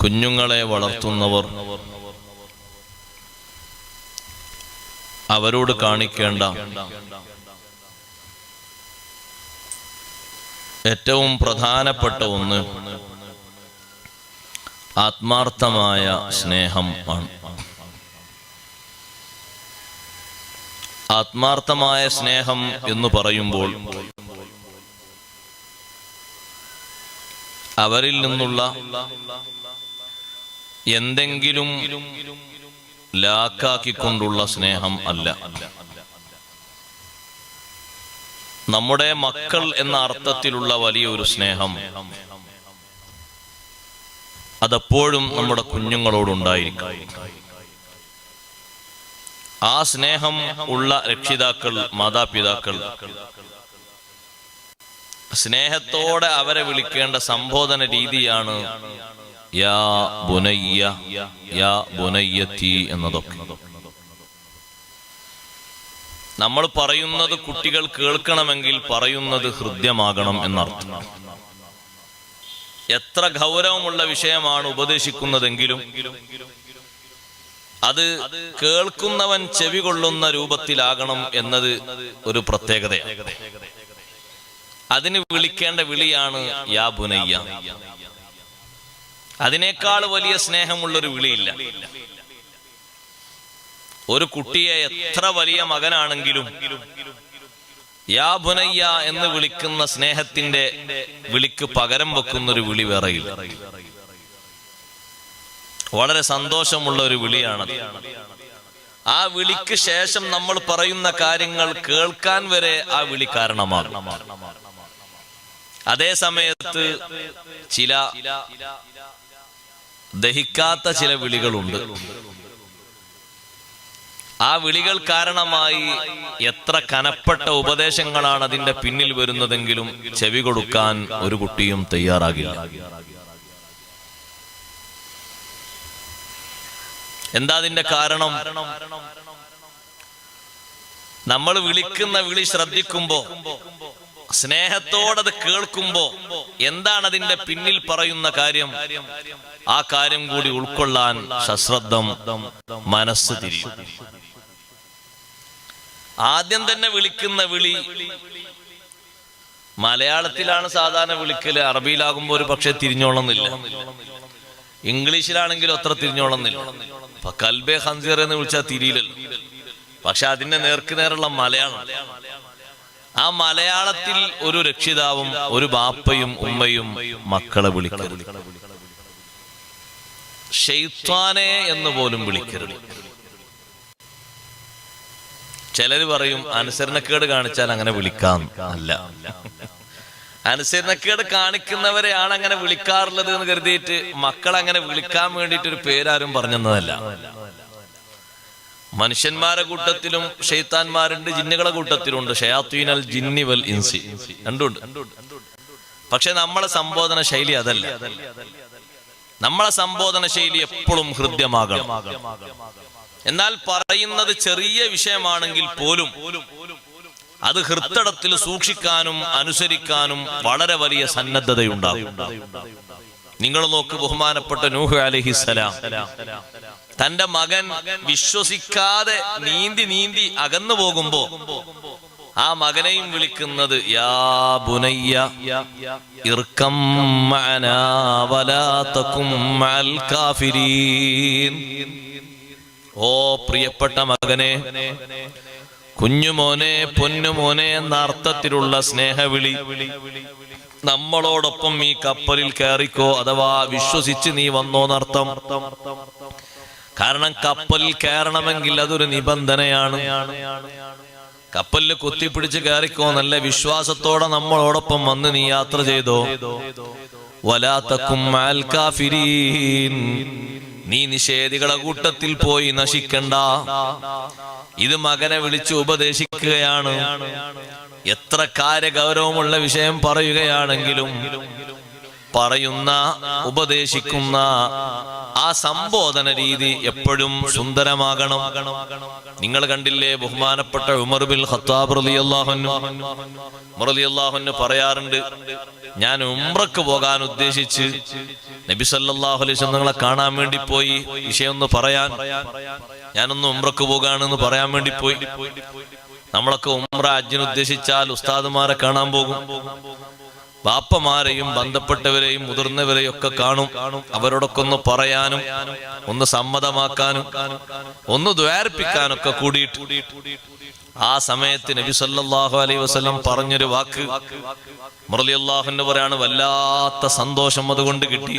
കുഞ്ഞുങ്ങളെ വളർത്തുന്നവർ. അവരോട് കാണിക്കേണ്ട ഏറ്റവും പ്രധാനപ്പെട്ട ഒന്ന് ആത്മാർത്ഥമായ സ്നേഹം ആണ്. ആത്മാർത്ഥമായ സ്നേഹം എന്ന് പറയുമ്പോൾ അവരിൽ നിന്നുള്ള എന്തെങ്കിലും ലാക്കാക്കിക്കൊണ്ടുള്ള സ്നേഹം അല്ല. നമ്മുടെ മക്കൾ എന്ന അർത്ഥത്തിലുള്ള വലിയൊരു സ്നേഹം അതെപ്പോഴും നമ്മുടെ കുഞ്ഞുങ്ങളോടുണ്ടായിരിക്കും. ആ സ്നേഹം ഉള്ള രക്ഷിതാക്കൾ മാതാപിതാക്കൾ സ്നേഹത്തോടെ അവരെ വിളിക്കേണ്ട സംബോധന രീതിയാണ് യാ ബുനയ്യ യാ ബുനയ്യത്തി എന്നതൊക്കെ. നമ്മൾ പറയുന്നത് കുട്ടികൾ കേൾക്കണമെങ്കിൽ പറയുന്നത് ഹൃദ്യമാകണം എന്നർത്ഥം. എത്ര ഗൗരവമുള്ള വിഷയമാണ് ഉപദേശിക്കുന്നതെങ്കിലും അത് കേൾക്കുന്നവൻ ചെവി കൊള്ളുന്ന രൂപത്തിലാകണം എന്നത് ഒരു പ്രത്യേകതയാണ്. അതിന് വിളിക്കേണ്ട വിളിയാണ് യാ ബുനയ്യ. അതിനേക്കാൾ വലിയ സ്നേഹമുള്ളൊരു വിളിയില്ല. ഒരു കുട്ടിയെ എത്ര വലിയ മകനാണെങ്കിലും യാ ബുനയ്യ എന്ന് വിളിക്കുന്ന സ്നേഹത്തിന്റെ വിളിക്ക് പകരം വെക്കുന്ന ഒരു വിളി വേറെയില്ല. വളരെ സന്തോഷമുള്ള ഒരു വിളിയാണത് ആ വിളിക്ക് ശേഷം നമ്മൾ പറയുന്ന കാര്യങ്ങൾ കേൾക്കാൻ വരെ ആ വിളി കാരണമാകും. അതേ സമയത്ത് ചില ദഹിക്കാത്ത ചില വിളികളുണ്ട്. ആ വിളികൾ കാരണമായി എത്ര കനപ്പെട്ട ഉപദേശങ്ങളാണ് അതിന്റെ പിന്നിൽ വരുന്നതെങ്കിലും ചെവി കൊടുക്കാൻ ഒരു കുട്ടിയും തയ്യാറാകില്ല. എന്താ അതിന്റെ കാരണം? നമ്മൾ വിളിക്കുന്ന വിളി ശ്രദ്ധിക്കുമ്പോ സ്നേഹത്തോടത് കേൾക്കുമ്പോ എന്താണ് അതിന്റെ പിന്നിൽ പറയുന്ന കാര്യം? ആ കാര്യം കൂടി ഉൾക്കൊള്ളാൻ സശ്രദ്ധം മനസ്സ് തിരിയും. ആദ്യം തന്നെ വിളിക്കുന്ന വിളി മലയാളത്തിലാണ് സാധാരണ വിളിക്കൽ അറബിയിലാകുമ്പോ ഒരു പക്ഷെ തിരിഞ്ഞോളന്നില്ല. ഇംഗ്ലീഷിലാണെങ്കിലും അത്ര തിരിഞ്ഞോളന്നില്ല. കൽബെ ഹൻസീർ എന്ന് വിളിച്ചാൽ തിരിയില്ലല്ലോ. പക്ഷെ അതിന്റെ നേർക്ക് നേരുള്ള മലയാളം. ആ മലയാളത്തിൽ ഒരു രക്ഷിതാവും ഒരു ബാപ്പയും ഉമ്മയും മക്കളെ വിളിക്കരുത്. ഷെയ്ത്വാനെ എന്ന് പോലും വിളിക്കരുത്. ചിലർ പറയും അനുസരണക്കേട് കാണിച്ചാൽ അങ്ങനെ വിളിക്കാം. അല്ല. അനുസരണക്കേട് കാണിക്കുന്നവരെയാണ് അങ്ങനെ വിളിക്കാറുള്ളത് എന്ന് കരുതിയിട്ട് മക്കൾ അങ്ങനെ വിളിക്കാൻ വേണ്ടിയിട്ട് ഒരു പേരാരും പറഞ്ഞതല്ല മനുഷ്യന്മാരെ കൂട്ടത്തിലും ഷെയ്ത്താന്മാരുണ്ട് ജിന്നുകളെ കൂട്ടത്തിലുണ്ട് ഷയാത്തീനൽ ജിന്നിവൽ ഇൻസി. രണ്ടുണ്ട് പക്ഷെ നമ്മളെ സംബോധന ശൈലി അതല്ല. നമ്മളെ സംബോധന ശൈലി എപ്പോഴും ഹൃദ്യമാകണം. എന്നാൽ പറയുന്നത് ചെറിയ വിഷയമാണെങ്കിൽ പോലും അത് ഹൃത്തടത്തിൽ സൂക്ഷിക്കാനും അനുസരിക്കാനും വളരെ വലിയ സന്നദ്ധതയുണ്ടാകും. നിങ്ങൾ നോക്ക് ബഹുമാനപ്പെട്ട നൂഹ് അലഹിസലാം തന്റെ മകൻ വിശ്വസിക്കാതെ നീന്തി നീന്തി അകന്നു പോകുമ്പോ ആ മകനെയും വിളിക്കുന്നത് യാ ബുനയ്യ ഓ പ്രിയപ്പെട്ട മകനെ കുഞ്ഞുമോനെ പൊന്നുമോനെ എന്ന അർത്ഥത്തിലുള്ള സ്നേഹവിളി നമ്മളോടൊപ്പം ഈ കപ്പലിൽ കയറിക്കോ അഥവാ വിശ്വസിച്ച് നീ വന്നോന്നർത്ഥം കാരണം കപ്പൽ കയറണമെങ്കിൽ അതൊരു നിബന്ധനയാണ്. കപ്പലിൽ കുത്തിപ്പിടിച്ച് കയറിക്കോ നല്ല വിശ്വാസത്തോടെ നമ്മളോടൊപ്പം വന്ന് നീ യാത്ര ചെയ്തോ? വലാത്തക്കും നീ നിഷേധികളെ കൂട്ടത്തിൽ പോയി നശിക്കണ്ട. ഇത് മകനെ വിളിച്ച് ഉപദേശിക്കുകയാണ്. എത്ര കാര്യഗൗരവമുള്ള വിഷയം പറയുകയാണെങ്കിലും പറയുന്ന ഉപദേശിക്കുന്ന ആ സംബോധന രീതി എപ്പോഴും സുന്ദരമാകണം. നിങ്ങൾ കണ്ടില്ലേ ബഹുമാനപ്പെട്ട ഉമർ ബിൻ ഖത്താബ് പറയാറുണ്ട് ഞാൻ ഉംറക്ക് പോകാൻ ഉദ്ദേശിച്ച് നബി സല്ലല്ലാഹു അലൈഹി നിങ്ങളെ കാണാൻ വേണ്ടി പോയി. വിഷയം ഒന്ന് പറയാൻ. ഞാനൊന്ന് ഉംറക്ക് പോകാണെന്ന് പറയാൻ വേണ്ടി പോയി. നമ്മളൊക്കെ ഉംറ അജ്ജിന് ഉദ്ദേശിച്ചാൽ ഉസ്താദുമാരെ കാണാൻ പോകും. ബാപ്പമാരെയും ബന്ധപ്പെട്ടവരെയും മുതിർന്നവരെയും ഒക്കെ കാണും. അവരോടൊക്കെ ഒന്ന് പറയാനും ഒന്ന് സമ്മതമാക്കാനും ഒന്ന് ദ്വാരിപ്പിക്കാനൊക്കെ കൂടിയിട്ട്. ആ സമയത്ത് നബി സല്ലാഹു അലൈ വസ്ലം പറഞ്ഞൊരു വാക്ക് മുറലി പറയാണ് വല്ലാത്ത സന്തോഷം അതുകൊണ്ട് കിട്ടി.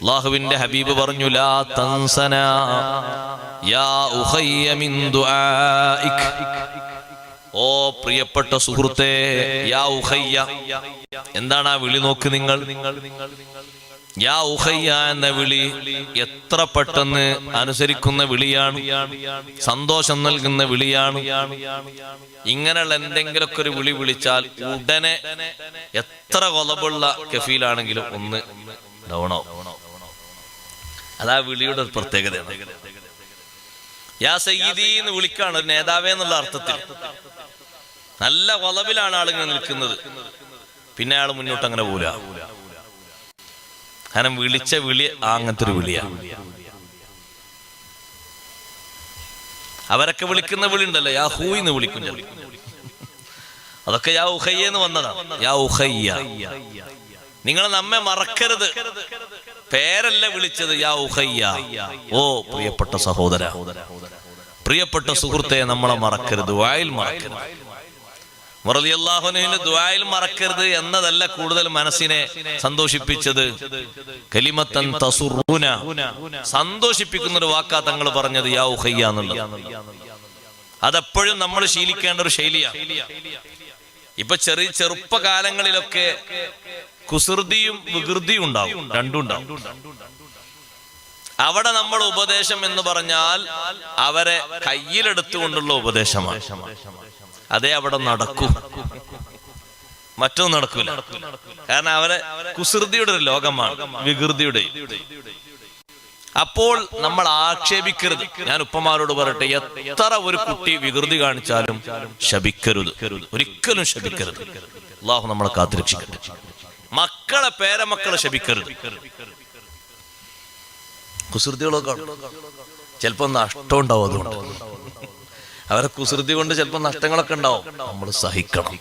അള്ളാഹുവിന്റെ ഹബീബ് പറഞ്ഞു ലാ തൻസന യാ ഉഹയ്യ മിൻ ദുആഇക്. ഓ പ്രിയപ്പെട്ട സുഹൃത്തെ യാ എന്താണ് ആ വിളി നോക്ക് നിങ്ങൾ? യാ ഉഹയ്യ എന്ന വിളി എത്ര പെട്ടെന്ന് അനുസരിക്കുന്ന വിളിയാണ് സന്തോഷം നൽകുന്ന വിളിയാണ്. ഇങ്ങനെയുള്ള എന്തെങ്കിലുമൊക്കെ ഒരു വിളി വിളിച്ചാൽ ഉടനെ എത്ര കൊലബുള്ള കഫീലാണെങ്കിലും ഒന്ന് ഡൗണോ അതാ വിളിയുടെ ഒരു പ്രത്യേകതയാണ് യാ സയ്യിദി എന്ന് വിളിക്കാണ് ഒരു നേതാവേ എന്നുള്ള അർത്ഥത്തിൽ. നല്ല വളവിലാണ് ആളുകൾ നിൽക്കുന്നത്. പിന്നെ ആൾ മുന്നോട്ട് അങ്ങനെ പോല കാരണം വിളിച്ച വിളി അങ്ങനത്തെ ഒരു വിളിയാ. അവരൊക്കെ വിളിക്കുന്ന വിളി ഉണ്ടല്ലോ യാ ഹൂന്ന് വിളിക്കും ചിലർ. അതൊക്കെ യാ ഉഹയ്യ എന്ന് വന്നതാണ് യാ ഉഹയ്യ. നിങ്ങൾ നമ്മെ മറക്കരുത്. പേരല്ല വിളിച്ചത് യാ ഉഹയ്യ. ഓ പ്രിയപ്പെട്ട സഹോദര. പ്രിയപ്പെട്ട സുഹൃത്തെ നമ്മളെ മറക്കരുത്. വായിൽ മറക്കരുത്. മുറലിയല്ലാഹുനുവിന്റെ ദ്വായിൽ മറക്കരുത് എന്നതല്ല കൂടുതൽ മനസ്സിനെ സന്തോഷിപ്പിച്ചത്. കലിമത്തൻ തസുറൂന. സന്തോഷിപ്പിക്കുന്ന ഒരു വാക്കാ തങ്ങൾ പറഞ്ഞത് യാ അതെപ്പോഴും നമ്മൾ ശീലിക്കേണ്ട ഒരു ശൈലിയാണ് ഇപ്പൊ ചെറിയ ചെറുപ്പകാലങ്ങളിലൊക്കെ കുസൃതിയും വികൃതിയും ഉണ്ടാവും. രണ്ടും ഉണ്ടാവും. അവിടെ നമ്മൾ ഉപദേശം എന്ന് പറഞ്ഞാൽ അവരെ കയ്യിലെടുത്തുകൊണ്ടുള്ള ഉപദേശമാണ്. അതേ അവിടെ നടക്കൂ. മറ്റൊന്നും നടക്കൂല. കാരണം അവരെ കുസൃതിയുടെ ഒരു ലോകമാണ് വികൃതിയുടെ അപ്പോൾ നമ്മൾ ആക്ഷേപിക്കരുത്. ഞാൻ ഉപ്പമാരോട് പറയട്ടെ എത്ര ഒരു കുട്ടി വികൃതി കാണിച്ചാലും ശപിക്കരുത്. ഒരിക്കലും ശപിക്കരുത്. അള്ളാഹു നമ്മളെ കാത്തിരക്ഷിക്കട്ടെ മക്കളെ പേരമക്കളെ ശപിക്കരുത്. കുസൃതികളൊക്കെ ചിലപ്പോ നഷ്ടം ഉണ്ടാവും അതുകൊണ്ട്. അവരെ കുസൃതി കൊണ്ട് ചിലപ്പോൾ നഷ്ടങ്ങളൊക്കെ ഉണ്ടാവും. നമ്മൾ സഹിക്കണം.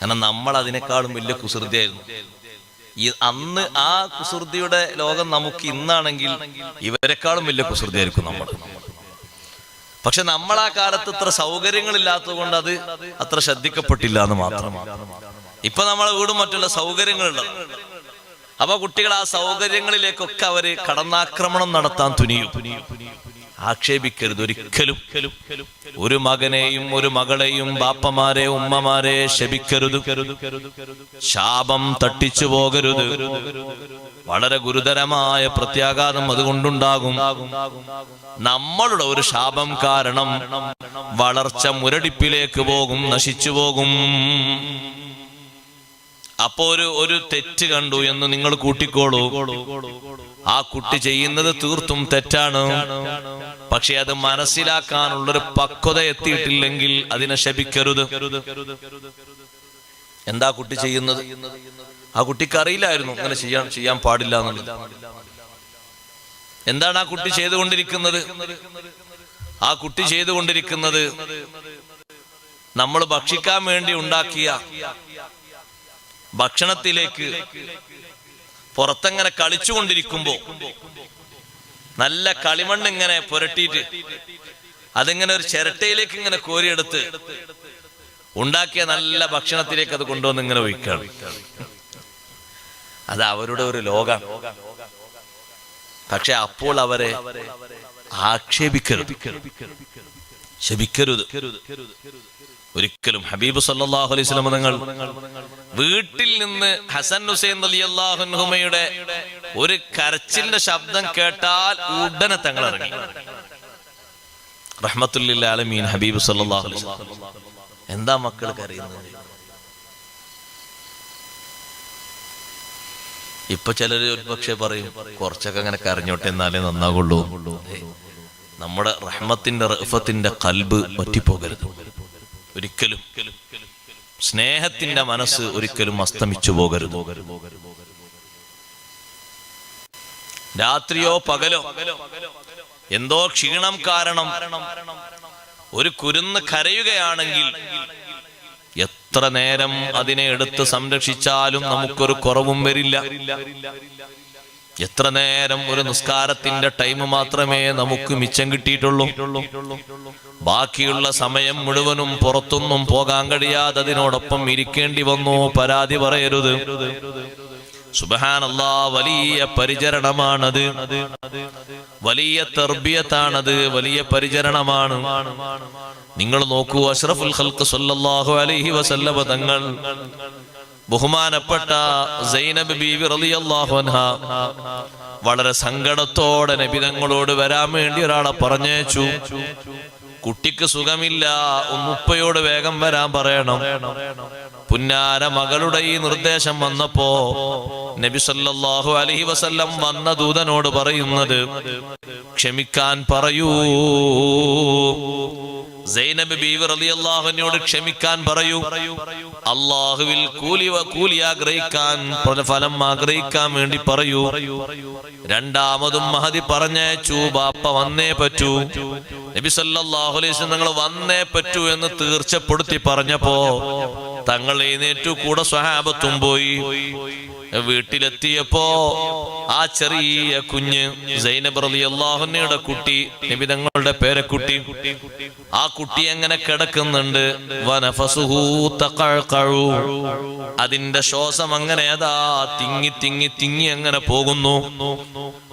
കാരണം നമ്മൾ അതിനേക്കാളും വലിയ കുസൃതിയായിരുന്നു. ഈ അന്ന് ആ കുസൃതിയുടെ ലോകം നമുക്ക് ഇന്നാണെങ്കിൽ ഇവരെക്കാളും വലിയ കുസൃതിയായിരിക്കും നമ്മൾ. പക്ഷെ നമ്മൾ ആ കാലത്ത് ഇത്ര സൗകര്യങ്ങളില്ലാത്തത് കൊണ്ട് അത് അത്ര ശ്രദ്ധിക്കപ്പെട്ടില്ല എന്ന് മാത്രം. ഇപ്പൊ നമ്മളെ വീടും മറ്റുള്ള സൗകര്യങ്ങളുണ്ട്. അപ്പൊ കുട്ടികൾ ആ സൗകര്യങ്ങളിലേക്കൊക്കെ അവർ കടന്നാക്രമണം നടത്താൻ തുനിയും. ആക്ഷേപിക്കരുത് ഒരിക്കലും. ഒരു മകനെയും ഒരു മകളെയും ബാപ്പമാരെ ഉമ്മമാരെ ശപിക്കരുത്. ശാപം തട്ടിച്ചു പോകരുത്. വളരെ ഗുരുതരമായ പ്രത്യാഘാതം അതുകൊണ്ടുണ്ടാകും. നമ്മളുടെ ഒരു ശാപം കാരണം വളർച്ച മുരടിപ്പിലേക്ക് പോകും നശിച്ചു പോകും. അപ്പോ ഒരു ഒരു തെറ്റ് കണ്ടു എന്ന് നിങ്ങൾ കൂട്ടിക്കോളൂ. ആ കുട്ടി ചെയ്യുന്നത് തീർത്തും തെറ്റാണ്. പക്ഷെ അത് മനസ്സിലാക്കാനുള്ളൊരു പക്വത എത്തിയിട്ടില്ലെങ്കിൽ അതിനെ ശപിക്കരുത്. എന്താ കുട്ടി ചെയ്യുന്നത്? ആ കുട്ടിക്ക് അറിയില്ലായിരുന്നു അങ്ങനെ ചെയ്യാൻ ചെയ്യാൻ പാടില്ല എന്നുള്ളത്. എന്താണ് ആ കുട്ടി ചെയ്തുകൊണ്ടിരിക്കുന്നത്? ആ കുട്ടി ചെയ്തുകൊണ്ടിരിക്കുന്നത് നമ്മൾ ഭക്ഷിക്കാൻ വേണ്ടി ഉണ്ടാക്കിയ ഭക്ഷണത്തിലേക്ക് പുറത്തങ്ങനെ കളിച്ചുകൊണ്ടിരിക്കുമ്പോ നല്ല കളിമണ്ണ് ഇങ്ങനെ പുരട്ടിയിട്ട് അതിങ്ങനെ ഒരു ചിരട്ടയിലേക്ക് ഇങ്ങനെ കോരിയെടുത്ത് ഉണ്ടാക്കിയ നല്ല ഭക്ഷണത്തിലേക്ക് അത് കൊണ്ടുവന്ന് ഇങ്ങനെ ഒഴിക്കാണ് അത് അവരുടെ ഒരു ലോകാണ്. പക്ഷെ അപ്പോൾ അവരെ ആക്ഷേപിക്കരുത്. ശപിക്കരുത് ഒരിക്കലും ഹബീബ് സല്ലാഹു അലൈഹി വസല്ലം തങ്ങൾ വീട്ടിൽ നിന്ന് ഹസൻ ഹുസൈൻ അലി അള്ളാഹുഹുമയുടെ ഒരു കരച്ചിലിന്റെ ശബ്ദം കേട്ടാൽ ഉടനെ തങ്ങൾ ഇറങ്ങി. റഹ്മത്തുല്ലിൽ ആലമീൻ ഹബീബ് സല്ലല്ലാഹു അലൈഹി എന്താ മക്കൾക്ക് അറിയുന്നത് ഇപ്പൊ ചിലര് ഒരു പറയും കുറച്ചൊക്കെ അങ്ങനെ കരഞ്ഞോട്ടെ എന്നാലേ നന്നാകുള്ളൂ നമ്മുടെ റഹ്മത്തിന്റെ റഫത്തിന്റെ കൽബ് പറ്റിപ്പോകരുത് ഒരിക്കലും. സ്നേഹത്തിന്റെ മനസ്സ് ഒരിക്കലും അസ്തമിച്ചു പോകരുത്. രാത്രിയോ പകലോ എന്തോ ക്ഷീണം കാരണം ഒരു കുരുന്ന് കരയുകയാണെങ്കിൽ എത്ര നേരം അതിനെ എടുത്ത് സംരക്ഷിച്ചാലും നമുക്കൊരു കുറവും വരില്ല. എത്ര നേരം ഒരു നിസ്കാരത്തിന്റെ ടൈം മാത്രമേ നമുക്ക് മിച്ചം കിട്ടിയിട്ടുള്ളൂ. ബാക്കിയുള്ള സമയം മുഴുവനും പുറത്തൊന്നും പോകാൻ കഴിയാതെ അതിനോടൊപ്പം ഇരിക്കേണ്ടി വന്നു പരാതി പറയരുത്. സുബഹാനല്ലാ വലിയ പരിചരണമാണത്. വലിയ തെർബിയത്താണത് വലിയ പരിചരണമാണ്. നിങ്ങൾ നോക്കൂ അഷ്റഫുൽ ഖൽക്ക് സല്ലല്ലാഹു അലൈഹി വസല്ലമ തങ്ങൾ ബഹുമാനപ്പെട്ട സൈനബ് ബീവി റളിയല്ലാഹു അൻഹ വളരെ സങ്കടത്തോടെ നബിതങ്ങളോട് വരാൻ വേണ്ടി ഒരാളെ പറഞ്ഞേച്ചു കുട്ടിക്ക് സുഖമില്ല ഉമ്മുപ്പയോട് വേഗം വരാൻ പറയണം. പുന്നാര മകളുടെ ഈ നിർദ്ദേശം വന്നപ്പോ നബി സല്ലല്ലാഹു അലൈഹി വസല്ലം വന്ന ദൂതനോട് പറയുന്നത് ക്ഷമിക്കാൻ പറയൂ. സൈനബ് ബീവി റളിയല്ലാഹുവിനോട് ക്ഷമിക്കാൻ പറയൂ. അള്ളാഹുവിൽ കൂലി കൂലി ആഗ്രഹിക്കാൻ ഫലം ആഗ്രഹിക്കാൻ വേണ്ടി പറയൂ. രണ്ടാമതും മഹതി പറഞ്ഞയച്ചു ബാപ്പ വന്നേ പറ്റൂ. നബി സല്ലല്ലാഹു അലൈഹി വസല്ലം നിങ്ങൾ വന്നേ പറ്റൂ എന്ന് തീർച്ചപ്പെടുത്തി പറഞ്ഞപ്പോ തങ്ങൾ എഴുന്നേറ്റു കൂടെ സ്വഹാബത്തും പോയി. വീട്ടിലെത്തിയപ്പോ ആ ചെറിയ കുഞ്ഞ് സൈനബ് റളിയല്ലാഹുവിന്റെ കുട്ടി നബി തങ്ങളുടെ പേരക്കുട്ടി ആ കുട്ടി എങ്ങനെ കിടക്കുന്നുണ്ട്. അതിന്റെ ശ്വാസം അങ്ങനെ അതാ തിങ്ങി തിങ്ങി തിങ്ങി അങ്ങനെ പോകുന്നു.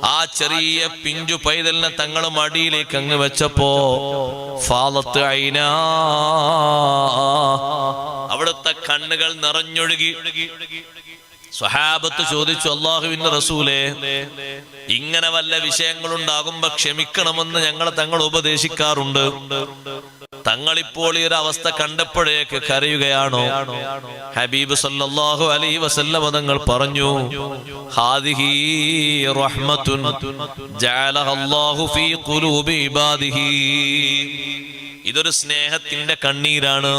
ആ ചെറിയ പിഞ്ചു പൈതലിനെ തങ്ങൾ മടിയിലേക്ക് അങ്ങ് വെച്ചപ്പോ ഫാലത്ത് ഐനാ അവിടുത്തെ കണ്ണുകൾ നിറഞ്ഞൊഴുകി. സ്വഹാബത്ത് ചോദിച്ചു അള്ളാഹുവിന്റെ റസൂലേ ഇങ്ങനെ വല്ല വിഷയങ്ങളുണ്ടാകുമ്പോ ക്ഷമിക്കണമെന്ന് ഞങ്ങൾ തങ്ങൾ ഉപദേശിക്കാറുണ്ട്. തങ്ങളിപ്പോൾ ഈ ഒരു അവസ്ഥ കണ്ടപ്പോഴേക്ക് കരയുകയാണോ? ഹബീബ് സല്ലാഹു അലൈഹി വസല്ലമ തങ്ങൾ പറഞ്ഞു ഹാദിഹി ഇതൊരു സ്നേഹത്തിന്റെ കണ്ണീരാണ്.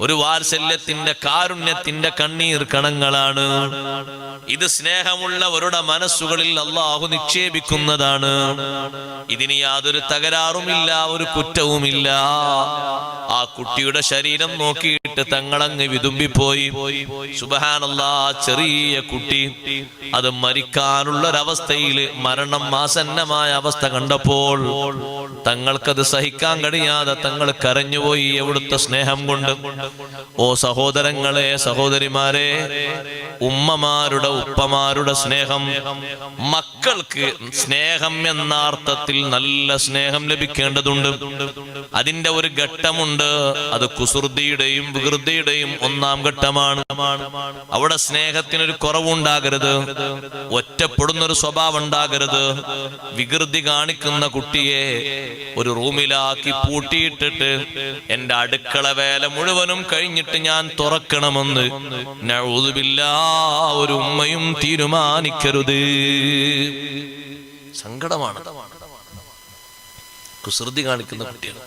ഒരു വാത്സല്യത്തിന്റെ കാരുണ്യത്തിന്റെ കണ്ണീർ കണങ്ങളാണ്. ഇത് സ്നേഹമുള്ളവരുടെ മനസ്സുകളിൽ അള്ളാഹു നിക്ഷേപിക്കുന്നതാണ്. ഇതിന് യാതൊരു തകരാറുമില്ല ഒരു കുറ്റവുമില്ല. ആ കുട്ടിയുടെ ശരീരം നോക്കിയിട്ട് തങ്ങളങ്ങ് വിതുമ്പിപ്പോയി. സുബഹാനല്ല ചെറിയ കുട്ടി. അത് മരിക്കാനുള്ളൊരവസ്ഥയിൽ മരണം ആസന്നമായ അവസ്ഥ കണ്ടപ്പോൾ തങ്ങൾക്കത് സഹിക്കാൻ കഴിയാതെ തങ്ങൾ കരഞ്ഞുപോയി എവിടുത്തെ സ്നേഹം കൊണ്ട്. ഓ സഹോദരങ്ങളെ സഹോദരിമാരെ ഉമ്മമാരുടെ ഉപ്പമാരുടെ സ്നേഹം. മക്കൾക്ക് സ്നേഹം എന്ന അർത്ഥത്തിൽ നല്ല സ്നേഹം ലഭിക്കേണ്ടതുണ്ട്. അതിന്റെ ഒരു ഘട്ടമുണ്ട്. അത് കുസൃതിയുടെയും വികൃതിയുടെയും ഒന്നാം ഘട്ടമാണ്. അവിടെ സ്നേഹത്തിനൊരു കുറവുണ്ടാകരുത്. ഒറ്റപ്പെടുന്നൊരു സ്വഭാവം ഉണ്ടാകരുത്. വികൃതി കാണിക്കുന്ന കുട്ടിയെ ഒരു റൂമിലാക്കി പൂട്ടിയിട്ടിട്ട് എന്റെ അടുക്കള വേല മുഴുവനും കഴിഞ്ഞിട്ട് ഞാൻ തുറക്കണമെന്ന്. നഴുതുമില്ല ഒരു ഉമ്മയും തീരുമാനിക്കരുത്. സങ്കടമാണ്. കുസൃതി കാണിക്കുന്ന കുട്ടിയാണ്.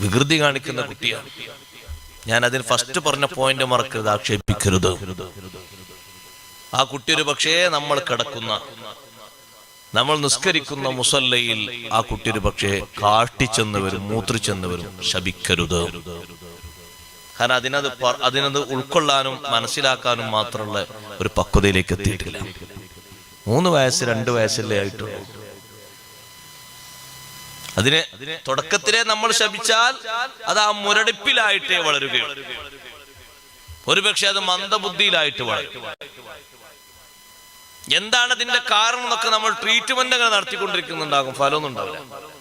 വികൃതി കാണിക്കുന്ന കുട്ടിയാണ്. ഞാൻ അതിന് ഫസ്റ്റ് പറഞ്ഞ പോയിന്റ് മറക്കരുത് ആക്ഷേപിക്കരുത്. ആ കുട്ടി ഒരു പക്ഷേ നമ്മൾ കിടക്കുന്ന നമ്മൾ നിസ്കരിക്കുന്ന മുസല്ലയിൽ ആ കുട്ടി ഒരു പക്ഷേ കാട്ടിച്ചെന്ന് വരും മൂത്രിച്ചെന്ന് വരും ശപിക്കരുത്. കാരണം അതിനത് അതിനത് ഉൾക്കൊള്ളാനും മനസ്സിലാക്കാനും മാത്രമുള്ള ഒരു പക്വതയിലേക്ക് എത്തിയിട്ടില്ല. മൂന്ന് വയസ്സ് രണ്ട് വയസ്സല്ലേ ആയിട്ടുള്ളൂ. അതിനെ തുടക്കത്തിലെ നമ്മൾ ശപിച്ചാൽ അത് ആ മുരടിപ്പിലായിട്ടേ വളരുകയുള്ളൂ. ഒരുപക്ഷെ അത് മന്ദബുദ്ധിയിലായിട്ട് വളരും. എന്താണ് അതിന്റെ കാരണം എന്നൊക്കെ നമ്മൾ ട്രീറ്റ്മെന്റ് അങ്ങനെ നടത്തിക്കൊണ്ടിരിക്കുന്നുണ്ടാകും. ഫലമൊന്നും ഉണ്ടാവില്ല.